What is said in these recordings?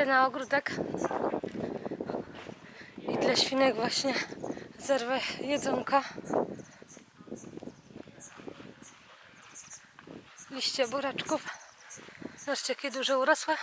Idę na ogródek i dla świnek właśnie zerwę jedzonka. Liście buraczków. Zobaczcie, jakie duże urosłe.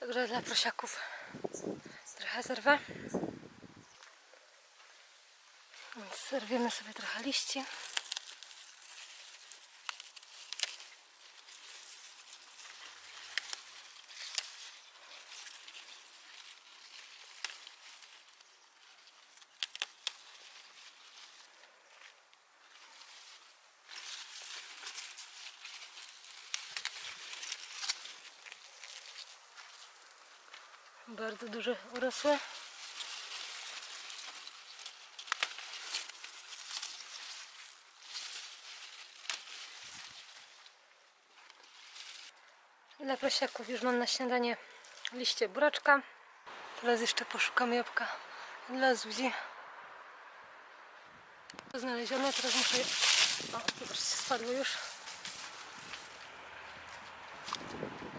Także dla prosiaków trochę zerwę. Więc zerwiemy sobie trochę liści. Bardzo duże urosłe. Dla prosiaków już mam na śniadanie liście buraczka. Teraz jeszcze poszukam jabłka dla Zuzi. To znalezione, teraz muszę. O, spadło już.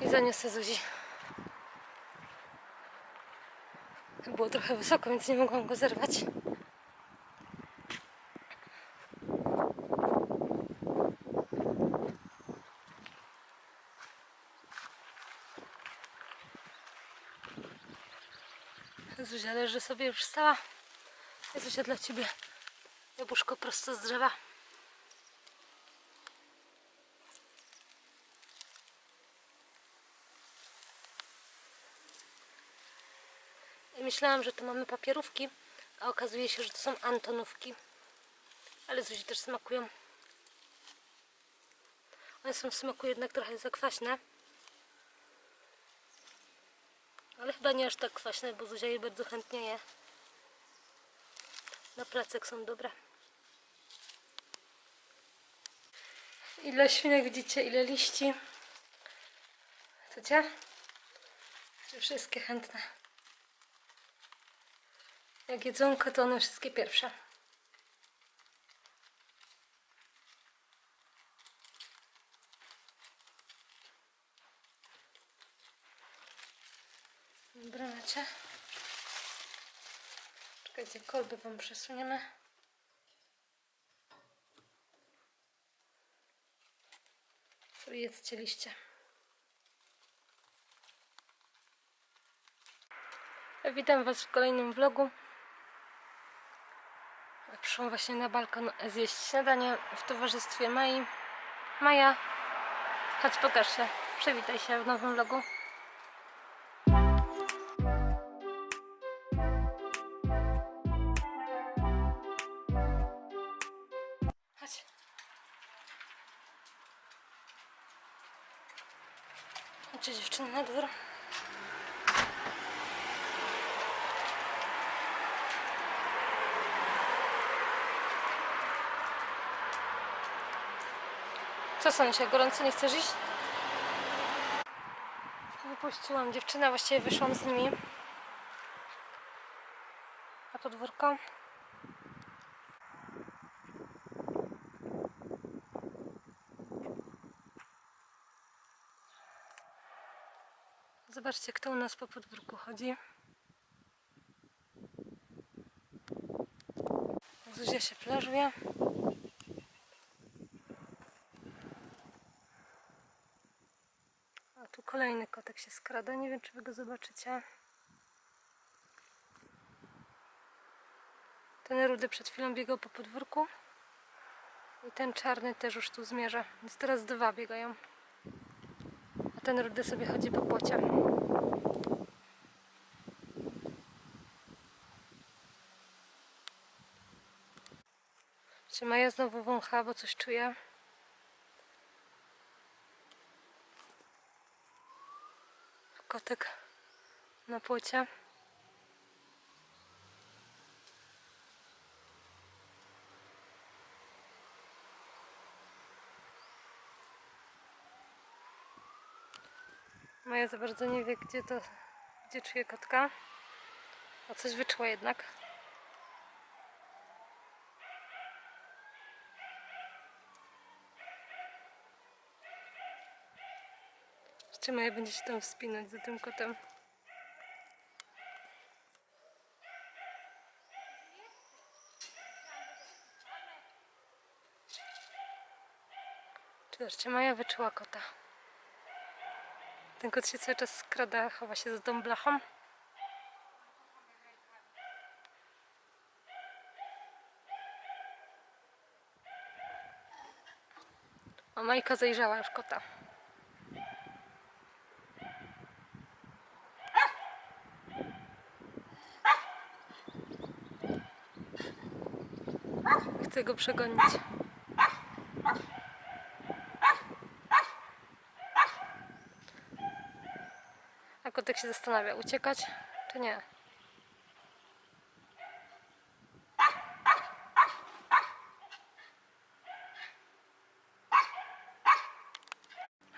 I zaniosę Zuzi. Było trochę wysoko, więc nie mogłam go zerwać. Zuzia leży sobie już stała. Zuzia dla Ciebie jabłuszko prosto z drzewa. Myślałam, że tu mamy papierówki, a okazuje się, że to są antonówki. Ale Zuzi też smakują. One są w smaku jednak trochę zakwaśne. Ale chyba nie aż tak kwaśne, bo Zuzia je bardzo chętnie je. Na placek są dobre. Ile świnek widzicie, ile liści. Chcecie? Czy wszystkie chętne? Jak jedzonko, to one wszystkie pierwsze. Dobra, macie. Czekajcie, kolby wam przesuniemy. To jedzcie liście. Witam Was w kolejnym vlogu. Przyszłam właśnie na balkon zjeść śniadanie w towarzystwie Mai. Maja, chodź pokaż się. Przywitaj się w nowym vlogu. Chodź. Chodźcie dziewczyny na dwór. Co sądzisz, gorąco nie chcesz iść? Wypuściłam dziewczynę, właściwie wyszłam z nimi. Na podwórko. Zobaczcie, kto u nas po podwórku chodzi. Zuzia się plażuje. A tu kolejny kotek się skrada. Nie wiem, czy wy go zobaczycie. Ten rudy przed chwilą biegał po podwórku. I ten czarny też już tu zmierza. Więc teraz dwa biegają. A ten rudy sobie chodzi po płocie. Czy Maja znowu wącha, bo coś czuje? Kotek na płocie. Maja za bardzo nie wie, gdzie to, gdzie czuje kotka. A coś wyczuła jednak. zobaczy, Maja będzie się tam wspinać za tym kotem. Zobaczcie, Maja wyczuła kota. Ten kot się cały czas skrada, chowa się za tą blachą. A Majka zajrzała już kota. Chcę go przegonić. A kotek się zastanawia, uciekać czy nie.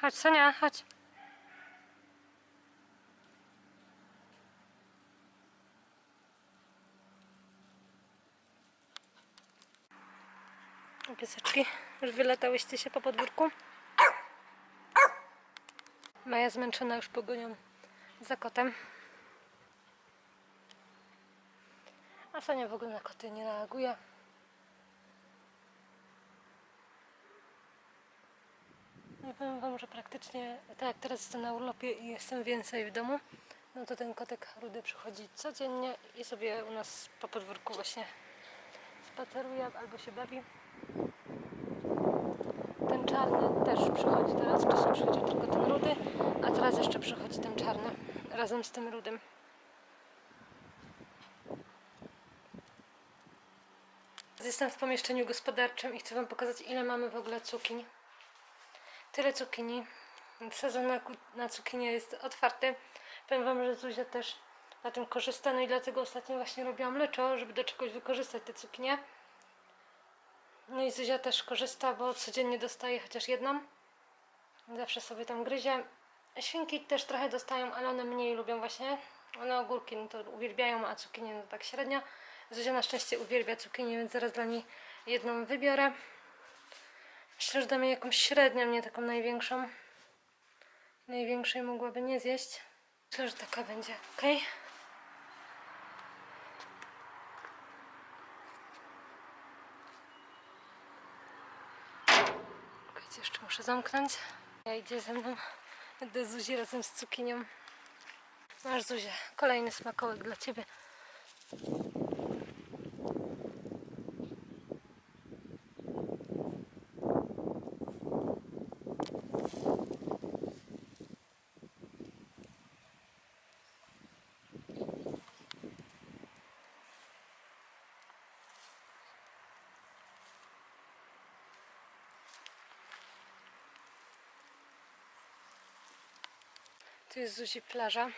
Chodź, Sonia, chodź. Pieseczki, już wylatałyście się po podwórku? Maja zmęczona już pogonią za kotem. A Sonia w ogóle na koty nie reaguje. I powiem Wam, że praktycznie tak jak teraz jestem na urlopie i jestem więcej w domu, no to ten kotek rudy przychodzi codziennie i sobie u nas po podwórku właśnie spaceruje albo się bawi. Czarny też przychodzi teraz. Wcześniej przychodził tylko ten rudy, a teraz jeszcze przychodzi ten czarny razem z tym rudym. Jestem w pomieszczeniu gospodarczym i chcę Wam pokazać, ile mamy w ogóle cukiń. Tyle cukinii. Sezon na, na jest otwarty. Powiem Wam, że Zuzia też na tym korzysta, no i dlatego ostatnio właśnie robiłam leczo, żeby do czegoś wykorzystać te cukinie. No i Zuzia też korzysta, bo codziennie dostaje chociaż jedną. Zawsze sobie tam gryzie. Świnki też trochę dostają, ale one mniej lubią właśnie. One ogórki no to uwielbiają, a cukinie no tak średnio. Zuzia na szczęście uwielbia cukinie, więc zaraz dla niej jedną wybiorę. Myślę, że damy jakąś średnią, nie taką największą. Największej mogłaby nie zjeść. Myślę, że taka będzie, ok? Czekajcie, jeszcze muszę zamknąć. Ja idzie ze mną do Zuzi razem z cukinią. Masz Zuzia, kolejny smakołek dla Ciebie. Tu jest Zuzi plaża,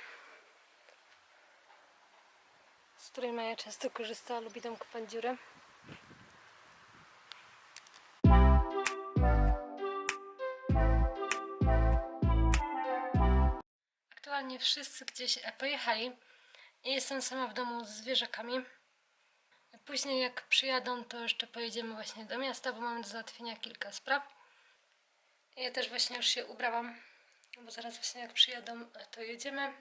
z której Maja często korzysta, lubi tam kopać dziury. Aktualnie wszyscy gdzieś e, pojechali i jestem sama w domu z zwierzakami. Później jak przyjadą, to jeszcze pojedziemy właśnie do miasta, bo mamy do załatwienia kilka spraw. Ja też właśnie już się ubrałam, bo zaraz właśnie jak przyjadą, to jedziemy.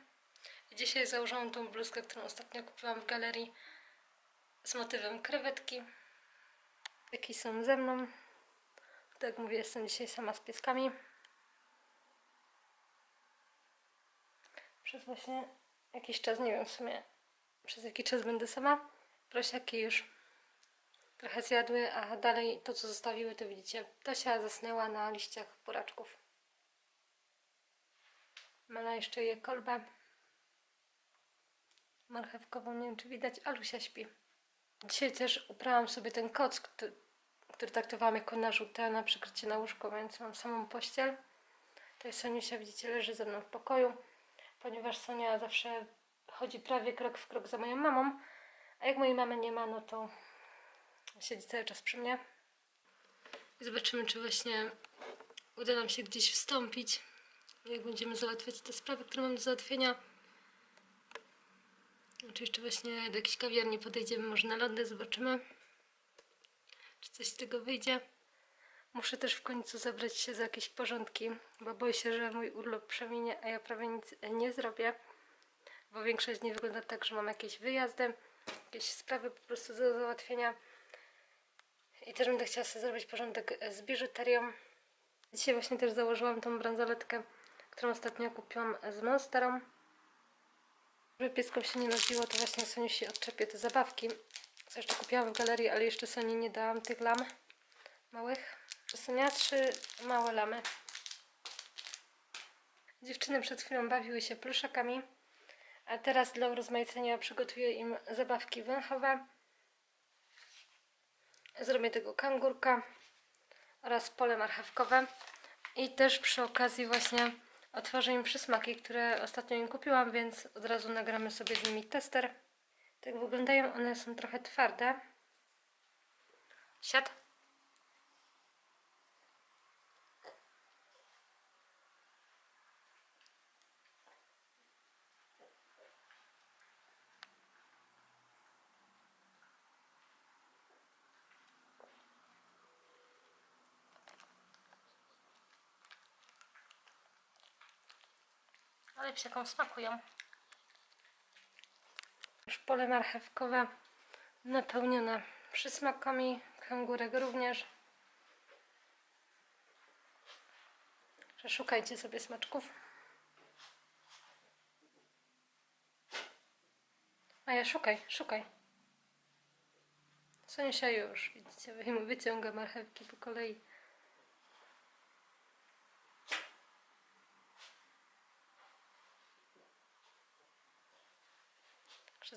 Dzisiaj założyłam tą bluzkę, którą ostatnio kupiłam w galerii z motywem krewetki. Jaki są ze mną. Tak jak mówię, jestem dzisiaj sama z pieskami. Przez właśnie jakiś czas, nie wiem w sumie przez jaki czas będę sama. Prosiaki już trochę zjadły, a dalej to co zostawiły to widzicie. Tosia zasnęła na liściach buraczków. Mela jeszcze je kolbę. Marchewkową, nie wiem czy widać, Alusia śpi. Dzisiaj też uprałam sobie ten koc, który, który traktowałam jako narzutę na przykrycie na łóżko, więc mam samą pościel. Tutaj Soniusia, widzicie, leży ze mną w pokoju, ponieważ Sonia zawsze chodzi prawie krok w krok za moją mamą, a jak mojej mamy nie ma, no to siedzi cały czas przy mnie. Zobaczymy, czy właśnie uda nam się gdzieś wstąpić, jak będziemy załatwiać te sprawy, które mam do załatwienia. Czy jeszcze właśnie do jakiejś kawiarni podejdziemy, może na lody, zobaczymy, czy coś z tego wyjdzie. Muszę też w końcu zabrać się za jakieś porządki, bo boję się, że mój urlop przeminie, a ja prawie nic nie zrobię. Bo większość dni wygląda tak, że mam jakieś wyjazdy, jakieś sprawy po prostu do załatwienia. I też będę chciała sobie zrobić porządek z biżuterią. Dzisiaj właśnie też założyłam tą bransoletkę, którą ostatnio kupiłam z Monsterą. Żeby pieskom się nie nudziło, to właśnie Soniu się odczepię te zabawki. Co jeszcze kupiłam w galerii, ale jeszcze Soni nie dałam tych lam małych. Sonia trzy małe lamy. Dziewczyny przed chwilą bawiły się pluszakami, a teraz dla urozmaicenia przygotuję im zabawki węchowe. Zrobię tego kangurka oraz pole marchewkowe. I też przy okazji właśnie otworzę im przysmaki, które ostatnio im kupiłam, więc od razu nagramy sobie z nimi tester. Tak wyglądają, one są trochę twarde. Siad. Ale psiakom smakują. Już pole marchewkowe napełnione przysmakami, kangurek również. Szukajcie sobie smaczków. A ja szukaj, szukaj. Sonia już, widzicie, wyciąga marchewki po kolei.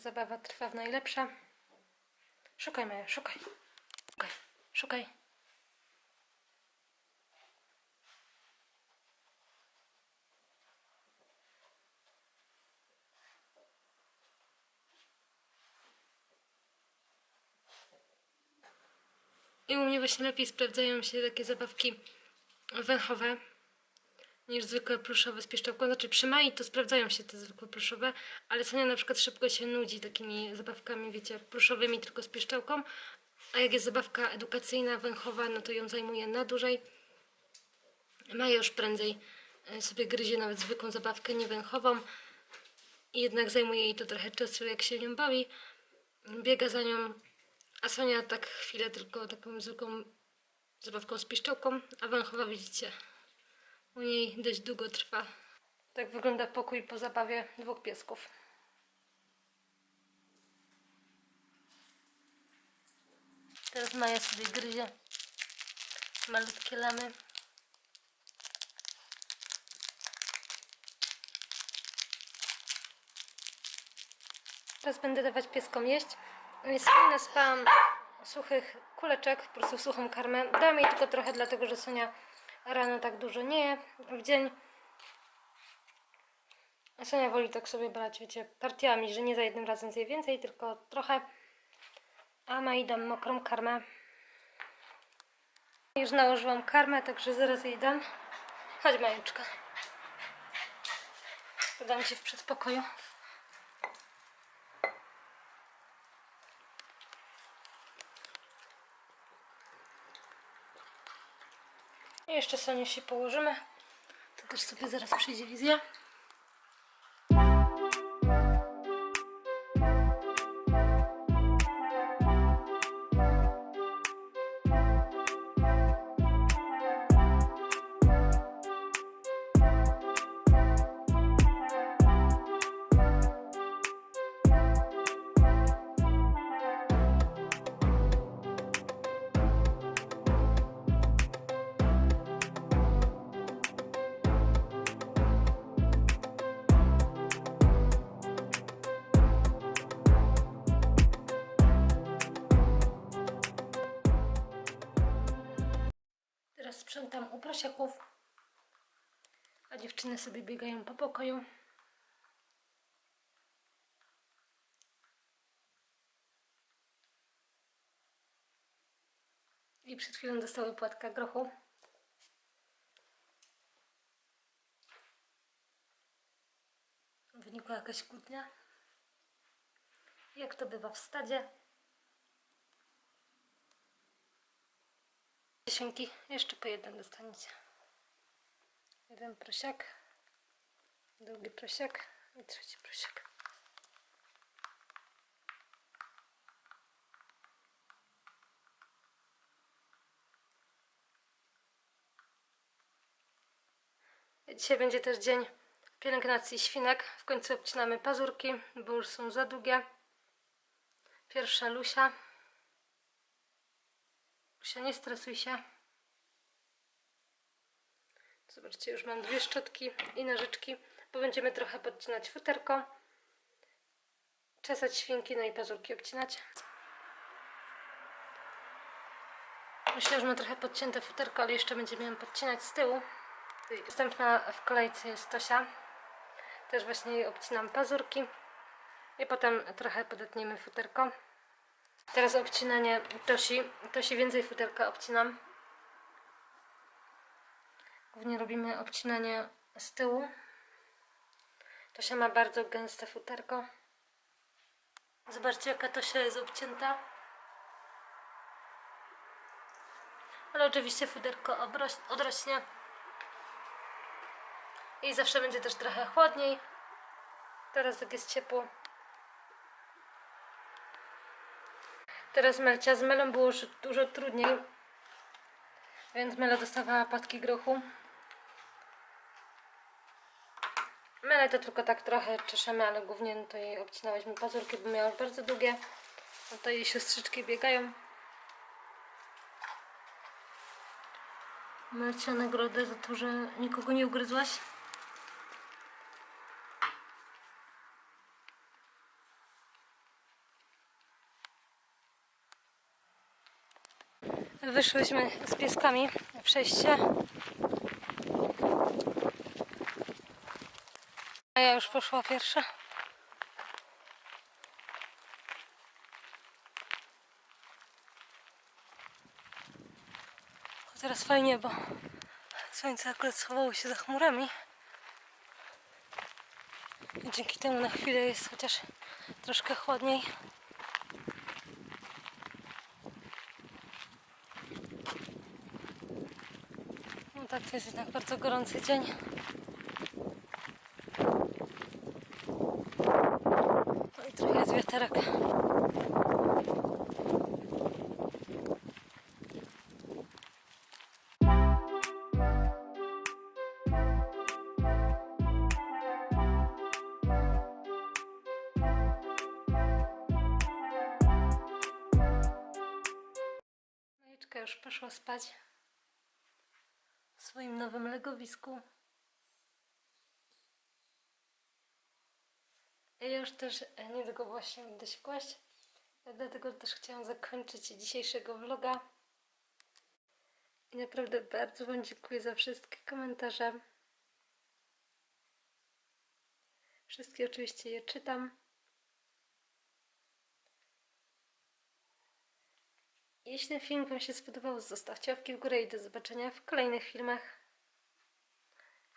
Zabawa trwa w najlepsza. Szukaj, Maja, szukaj. Szukaj, szukaj. I u mnie właśnie lepiej sprawdzają się takie zabawki węchowe niż zwykłe pluszowe z pieszczałką. Znaczy przy Mai to sprawdzają się te zwykłe pluszowe, ale Sonia na przykład szybko się nudzi takimi zabawkami, wiecie, pluszowymi tylko z pieszczałką. A jak jest zabawka edukacyjna, węchowa, no to ją zajmuje na dłużej. Maja już prędzej e, sobie gryzie nawet zwykłą zabawkę, nie węchową. I jednak zajmuje jej to trochę czasu, jak się nią bawi. Biega za nią, a Sonia tak chwilę tylko taką zwykłą zabawką z pieszczałką, a węchowa widzicie, u niej dość długo trwa. Tak wygląda pokój po zabawie dwóch piesków. Teraz Maja sobie gryzie malutkie lamy. Teraz będę dawać pieskom jeść. Sobie naspałam suchych kuleczek, po prostu suchą karmę. Dam jej tylko trochę, dlatego że Sonia rano tak dużo nie je w dzień. Sonia woli tak sobie brać, wiecie, partiami, że nie za jednym razem zje więcej, tylko trochę. A Mai dam mokrą karmę. Już nałożyłam karmę, także zaraz jej dam. Chodź Majuczka. Dam Ci w przedpokoju. I jeszcze się położymy. To też sobie zaraz przyjdzie i sprzątam u prosiaków, a dziewczyny sobie biegają po pokoju. I przed chwilą dostały płatka grochu. Wynikła jakaś kłótnia. Jak to bywa w stadzie. Dziesiątki, jeszcze po jeden dostaniecie. Jeden prosiak, drugi prosiak i trzeci prosiak. Dzisiaj będzie też dzień pielęgnacji świnek. W końcu obcinamy pazurki, bo już są za długie. Pierwsza Lusia. Lusia, nie stresuj się. Zobaczcie, już mam dwie szczotki i nożyczki, bo będziemy trochę podcinać futerko, czesać świnki, no i pazurki obcinać. Myślę, że ma trochę podcięte futerko, ale jeszcze będziemy ją podcinać z tyłu. Następna w kolejce jest Tosia. Też właśnie obcinam pazurki. I potem trochę podetniemy futerko. Teraz obcinanie Tosi. Tosi więcej futerka obcinam. Głównie robimy obcinanie z tyłu. Tosia ma bardzo gęste futerko. Zobaczcie jaka Tosia jest obcięta. Ale oczywiście futerko odrośnie. I zawsze będzie też trochę chłodniej. Teraz jak jest ciepło. Teraz Melcia z Melą było już dużo trudniej. Więc Mela dostawała płatki grochu. Melę to tylko tak trochę czeszemy, ale głównie no to jej obcinałyśmy pazurki, bo miała bardzo długie. No to jej siostrzyczki biegają. Melcia nagrodę za to, że nikogo nie ugryzłaś. Wyszłyśmy z pieskami na przejście. A ja już poszła pierwsza. Teraz fajnie, bo słońce akurat schowało się za chmurami. I dzięki temu na chwilę jest chociaż troszkę chłodniej. Tak, to jest jednak bardzo gorący dzień. No i trochę jest wiaterek. Już poszła spać legowisku. Ja już też e, niedługo właśnie będę się kłaść. Dlatego też chciałam zakończyć dzisiejszego vloga. I naprawdę bardzo Wam dziękuję za wszystkie komentarze. Wszystkie oczywiście je czytam. Jeśli ten film Wam się spodobał, zostawcie łapki w górę i do zobaczenia w kolejnych filmach,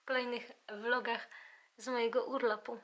kolejnych vlogach z mojego urlopu.